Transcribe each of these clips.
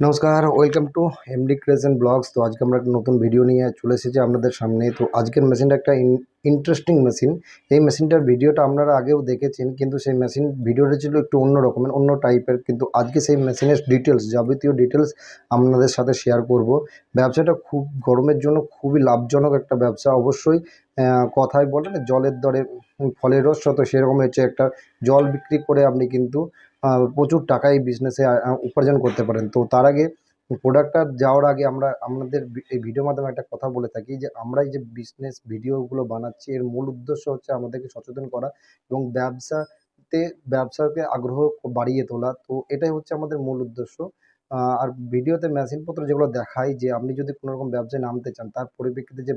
নমস্কার welcome to MD crescent blogs তো আজকে আমরা একটা নতুন ভিডিও নিয়ে চলে এসেছি আপনাদের সামনে। তো আজকের মেশিনটা একটা ইন্টারেস্টিং মেশিন এই মেশিনটার ভিডিওটা আপনারা আগেও দেখেছেন, কিন্তু সেই মেশিন ভিডিওটা ছিল একটু অন্য রকমের, অন্য টাইপের কিন্তু আজকে সেই মেশিনের ডিটেলস যাবতীয় ডিটেলস আপনাদের সাথে শেয়ার করব। ব্যবসাটা খুব গরমের জন্য খুবই লাভজনক একটা ব্যবসা। অবশ্যই কথায় বলে না, জলের দরে ফলের রস, তো সেরকম হচ্ছে একটা। জল বিক্রি করে আপনি কিন্তু প্রচুর টাকা এই বিজনেসে উপার্জন করতে পারেন। তো তার আগে প্রোডাক্টটা যাওয়ার আগে আমরা, আমাদের এই ভিডিওর মাধ্যমে একটা কথা বলে থাকি যে, আমরা এই যে বিজনেস ভিডিওগুলো বানাচ্ছি, এর মূল উদ্দেশ্য হচ্ছে আমাদেরকে সচেতন করা এবং ব্যবসাতে, ব্যবসাকে আগ্রহ বাড়িয়ে তোলা। তো এটাই হচ্ছে আমাদের মূল উদ্দেশ্য। আর ভিডিওতে মেশিনপত্র যেগুলো দেখাই যে, আপনি যদি কোনো রকম ব্যবসায় নামতে চান, তার পরিপ্রেক্ষিতে যে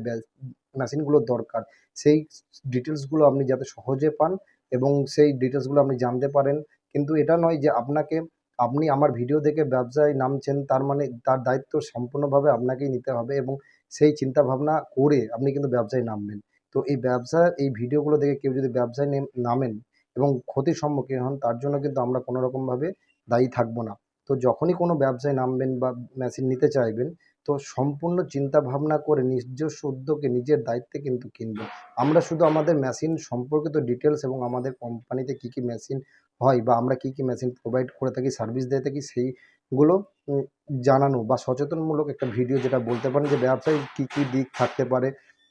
মেশিনগুলো দরকার, সেই ডিটেলসগুলো আপনি যাতে সহজে পান এবং সেই ডিটেলসগুলো আপনি জানতে পারেন কিন্তু এটা নয় যে আপনাকে, আপনি আমার ভিডিও দেখে ব্যবসায় নামছেন, তার মানে তার দায়িত্ব সম্পূর্ণভাবে আপনাকেই নিতে হবে এবং সেই চিন্তা ভাবনা করে আপনি কিন্তু ব্যবসায় নামবেন। তো এই ব্যবসা, এই ভিডিওগুলো দেখে কেউ যদি ব্যবসায় নামেন এবং ক্ষতির সম্মুখীন হন, তার জন্য কিন্তু আমরা কোনো রকমভাবে দায়ী থাকব না। তো যখনই কোনো ব্যবসায় নামবেন বা মেশিন নিতে চাইবেন, তো সম্পূর্ণ চিন্তা ভাবনা করে নিজস্ব উদ্যোগে নিজের দায়িত্বে কিন্তু কিনবেন। আমরা শুধু আমাদের মেশিন সম্পর্কিত ডিটেলস এবং আমাদের কোম্পানিতে কী কী মেশিন হয় বা আমরা কী কী মেশিন প্রোভাইড করে থাকি সার্ভিস দিয়ে থাকি, সেইগুলো জানানো বা সচেতনমূলক একটা ভিডিও যেটা বলতে পারেন যে ব্যবসায় কী কী দিক থাকতে পারে,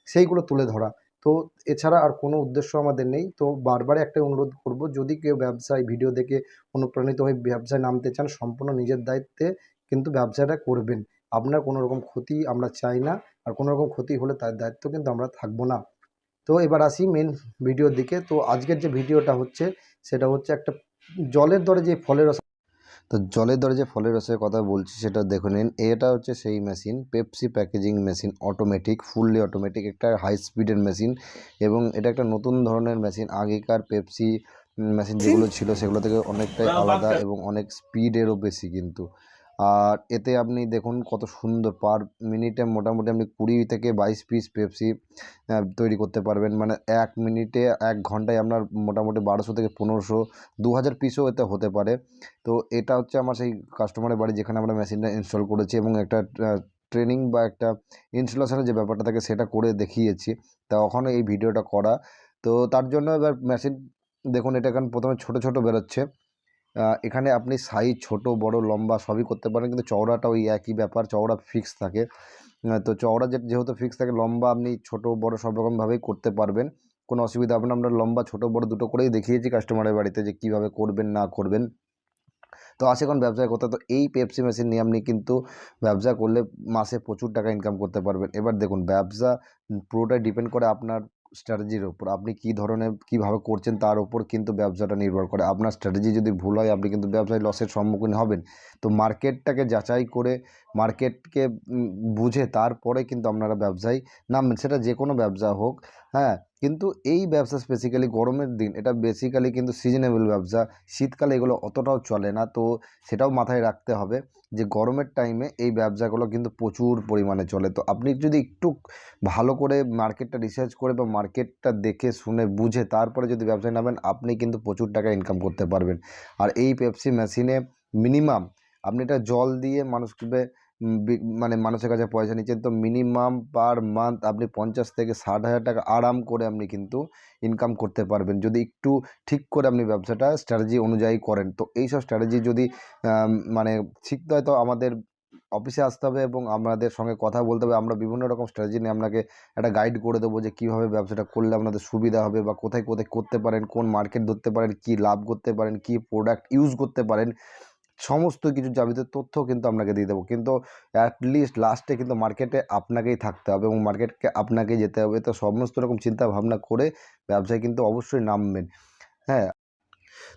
সেইগুলো তুলে ধরা। তো এছাড়া আর কোনো উদ্দেশ্য আমাদের নেই। তো বারবার একটা অনুরোধ করব, যদি কেউ ব্যবসায় ভিডিও দেখে অনুপ্রাণিত হয়ে ব্যবসায় নামতে চান, সম্পূর্ণ নিজের দায়িত্বে কিন্তু ব্যবসাটা করবেন। আপনার কোনো রকম ক্ষতি আমরা চাই না, আর কোনো রকম ক্ষতি হলে তার দায়িত্ব কিন্তু আমরা থাকব না। তো এবার আসি মেন ভিডিওর দিকে। তো আজকের যে ভিডিওটা হচ্ছে, সেটা হচ্ছে একটা জলের দরে যে ফলের রস তো জলের দরে যে ফলের রসের কথা বলছি, সেটা দেখে নিন এটা হচ্ছে সেই machine Pepsi packaging machine automatic fully automatic একটা হাই স্পিডের মেশিন এবং এটা একটা নতুন ধরনের মেশিন আগেকার পেপসি মেশিন যেগুলো ছিল, সেগুলো থেকে অনেকটাই আলাদা এবং অনেক স্পিডেরও বেশি কিন্তু। আর এতে আপনি দেখুন কত সুন্দর পার মিনিটে মোটামুটি আপনি কুড়ি থেকে বাইশ পিস পেপসি তৈরি করতে পারবেন। মানে এক মিনিটে এক ঘন্টায় আপনার মোটামুটি বারোশো থেকে পনেরোশো দু হাজার পিসও এতে হতে পারে। তো এটা হচ্ছে আমার সেই কাস্টমারের বাড়ি যেখানে আমরা মেশিনটা ইনস্টল করেছি এবং একটা ট্রেনিং বা একটা ইনস্টলেশনের যে ব্যাপারটা থাকে সেটা করে দেখিয়েছি। তা ওখানে এই ভিডিওটা করা। তো তার জন্য এবার মেশিন দেখুন এটা এখন প্রথমে ছোট ছোট বেরোচ্ছে। এখানে আপনি সাইজ ছোট, বড়, লম্বা সবই করতে পারেন। কিন্তু চওড়াটা ওই একই ব্যাপার, চওড়া ফিক্স থাকে। তো চওড়া যেহেতু ফিক্স থাকে, লম্বা আপনি ছোট, বড় সব রকমভাবেই করতে পারবেন। কোনো অসুবিধা হবে না। আমরা লম্বা, ছোট, বড় দুটো করেই দেখিয়েছি কাস্টমারের বাড়িতে যে, কীভাবে করবেন, না করবেন। তো আসে এখন ব্যবসায় করতে তো এই পেপসি মেশিন নিয়ে আপনি কিন্তু ব্যবসা করলে মাসে প্রচুর টাকা ইনকাম করতে পারবেন। এবার দেখুন, ব্যবসা পুরোটাই ডিপেন্ড করে আপনার স্ট্র্যাটেজির ওপর আপনি কী ধরনের, কীভাবে করছেন তার ওপর কিন্তু ব্যবসাটা নির্ভর করে। আপনার স্ট্র্যাটেজি যদি ভুল হয়, আপনি কিন্তু ব্যবসায় লসের সম্মুখীন হবেন। তো মার্কেটটাকে যাচাই করে মার্কেটকে বুঝে তারপরে কিন্তু আপনারা ব্যবসায় নামবেন। সেটা যে কোনো ব্যবসা হোক হ্যাঁ কিন্তু এই ব্যবসা স্পেসিক্যালি গরমের দিন, এটা বেসিক্যালি কিন্তু সিজনেবল ব্যবসা। শীতকালে এগুলো অতটাও চলে না, তো সেটাও মাথায় রাখতে হবে যে গরমের টাইমে এই ব্যবসাগুলো কিন্তু প্রচুর পরিমাণে চলে। তো আপনি যদি একটু ভালো করে মার্কেটটা রিসার্চ করে বা মার্কেটটা দেখে, শুনে, বুঝে তারপরে যদি ব্যবসায় নামেন, আপনি কিন্তু প্রচুর টাকা ইনকাম করতে পারবেন। আর এই পেপসি মেশিনে মিনিমাম আপনি এটা জল দিয়ে মানুষকে মানে মানুষের কাছে পয়সা নিচ্ছেন। তো মিনিমাম পার মান্থ আপনি পঞ্চাশ থেকে ষাট হাজার টাকা আরাম করে আপনি কিন্তু ইনকাম করতে পারবেন। যদি একটু ঠিক করে আপনি ব্যবসাটা স্ট্র্যাটেজি অনুযায়ী করেন। তো এইসব স্ট্র্যাটেজি যদি মানে শিখতে হয় তো আমাদের অফিসে আসতে হবে এবং আমাদের সঙ্গে কথা বলতে হবে। আমরা বিভিন্ন রকম স্ট্র্যাটেজি নিয়ে আপনাকে একটা গাইড করে দেবো যে কীভাবে ব্যবসাটা করলে আপনাদের সুবিধা হবে বা কোথায় কোথায় করতে পারেন, কোন মার্কেট ধরতে পারেন, কী লাভ করতে পারেন, কী প্রোডাক্ট ইউজ করতে পারেন। সমস্ত কিছু যাবতীয় তথ্য কিন্তু আপনাকে দিয়ে দেবো। কিন্তু অ্যাটলিস্ট লাস্টে কিন্তু মার্কেটে আপনাকেই থাকতে হবে এবং মার্কেটকে আপনাকেই যেতে হবে। তো সমস্ত রকম চিন্তাভাবনা করে ব্যবসায় কিন্তু অবশ্যই নামবেন। হ্যাঁ।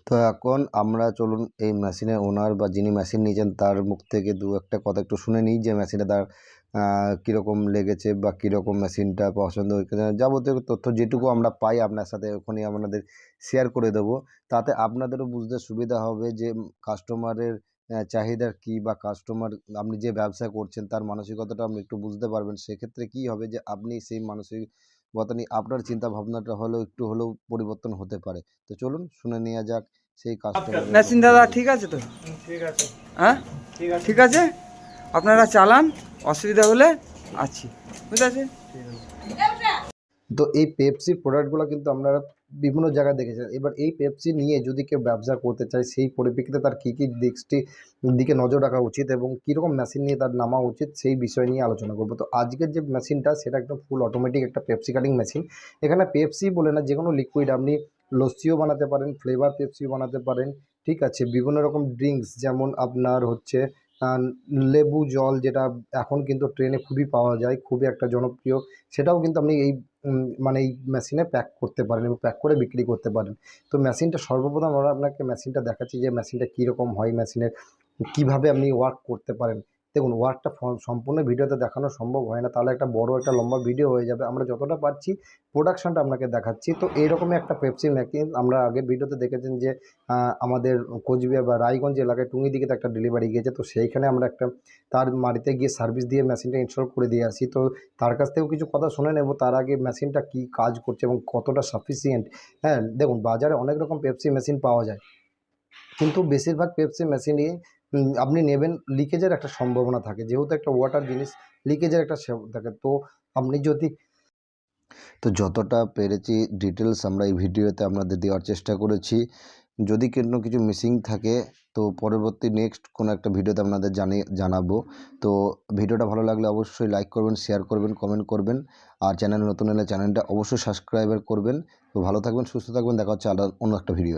তো এখন আমরা চলুন এই মেশিনের ওনার বা যিনি মেশিন নিয়েছেন তার মুখ থেকে দু একটা কথা একটু শুনে নিই যে মেশিনে তার কীরকম লেগেছে বা কীরকম মেশিনটা পছন্দ হয়েছে যাবতীয় তথ্য যেটুকু আমরা পাই আপনার সাথে ওখানে আপনাদের শেয়ার করে দেবো। তাতে আপনাদেরও বুঝতে সুবিধা হবে যে কাস্টমারের চাহিদা কী বা কাস্টমার আপনি যে ব্যবসা করছেন তার মানসিকতাটা আপনি একটু বুঝতে পারবেন। সেক্ষেত্রে কী হবে যে আপনি সেই মানসিকতা নিয়ে আপনার চিন্তা ভাবনাটা হলেও একটু হলেও পরিবর্তন হতে পারে। তো চলুন শুনে নেওয়া যাক সেই কাজটা মেশিন দাদা ঠিক আছে তো? ঠিক আছে। হ্যাঁ? ঠিক আছে। ঠিক আছে? আপনারা চালান, অসুবিধা হলে আছি। বুঝতে আছে তো এই পেপসির প্রোডাক্টগুলো কিন্তু আপনারা বিভিন্ন জায়গায় দেখেছেন এবার এই পেপসি নিয়ে যদি কেউ ব্যবসা করতে চায়, সেই পরিপ্রেক্ষিতে তার কী কী দিকটি দিকে নজর রাখা উচিত এবং কীরকম মেশিন নিয়ে তার নামা উচিত, সেই বিষয় নিয়ে আলোচনা করব। তো আজকের যে মেশিনটা সেটা একদম ফুল অটোমেটিক একটা পেপসি কাটিং মেশিন এখানে পেপসি বলে না, যে কোনো লিকুইড আপনি লস্যিও বানাতে পারেন ফ্লেভার পেপসিও বানাতে পারেন, ঠিক আছে? বিভিন্ন রকম ড্রিঙ্কস যেমন আপনার হচ্ছে লেবু জল যেটা এখন কিন্তু ট্রেনে খুবই পাওয়া যায়, খুবই একটা জনপ্রিয়। সেটাও কিন্তু আপনি এই মানে এই মেশিনে প্যাক করতে পারেন এবং প্যাক করে বিক্রি করতে পারেন। তো মেশিনটা সর্বপ্রথম আমরা আপনাকে মেশিনটা দেখাচ্ছি যে মেশিনটা কীরকম হয়, মেশিনের কীভাবে আপনি ওয়ার্ক করতে পারেন। দেখুন ওয়ার্কটা সম্পূর্ণ ভিডিওতে দেখানো সম্ভব হয় না। তাহলে একটা বড়, একটা লম্বা ভিডিও হয়ে যাবে। আমরা যতটা পারছি প্রোডাকশনটা আপনাকে দেখাচ্ছি। তো এইরকমই একটা পেপসি মেশিন আমরা আগে ভিডিওতে দেখেছেন যে আমাদের কোচবিহার বা রায়গঞ্জ এলাকায় টুঙ্গি দিকে একটা ডেলিভারি গিয়েছে। তো সেইখানে আমরা একটা, তার বাড়িতে গিয়ে সার্ভিস দিয়ে মেশিনটা ইনস্টল করে দিয়ে আসি। তো তার কাছ থেকেও কিছু কথা শুনে নেব, তার আগে মেশিনটা কী কাজ করছে এবং কতটা সাফিসিয়েন্ট হ্যাঁ দেখুন, বাজারে অনেক রকম পেপসি মেশিন পাওয়া যায়। কিন্তু বেশিরভাগ পেপসি মেশিনই আপনি নেবেন লিকেজের একটা সম্ভাবনা থাকে। যেহেতু একটা ওয়াটার জিনিস লিকেজের একটা থাকে। তো আপনি যদি তো যতটা পেরেছি ডিটেলস আমরা এই ভিডিওতে আপনাদের দেওয়ার চেষ্টা করেছি। যদি কোনো কিছু মিসিং থাকে, তো পরবর্তী নেক্সট কোনো একটা ভিডিওতে আপনাদের জানিয়ে জানাব। তো ভিডিওটা ভালো লাগলে অবশ্যই লাইক করবেন শেয়ার করবেন কমেন্ট করবেন। আর চ্যানেল নতুন এলে চ্যানেলটা অবশ্যই সাবস্ক্রাইবার করবেন। তো ভালো থাকবেন, সুস্থ থাকবেন। দেখা হচ্ছে আলাদা অন্য একটা ভিডিও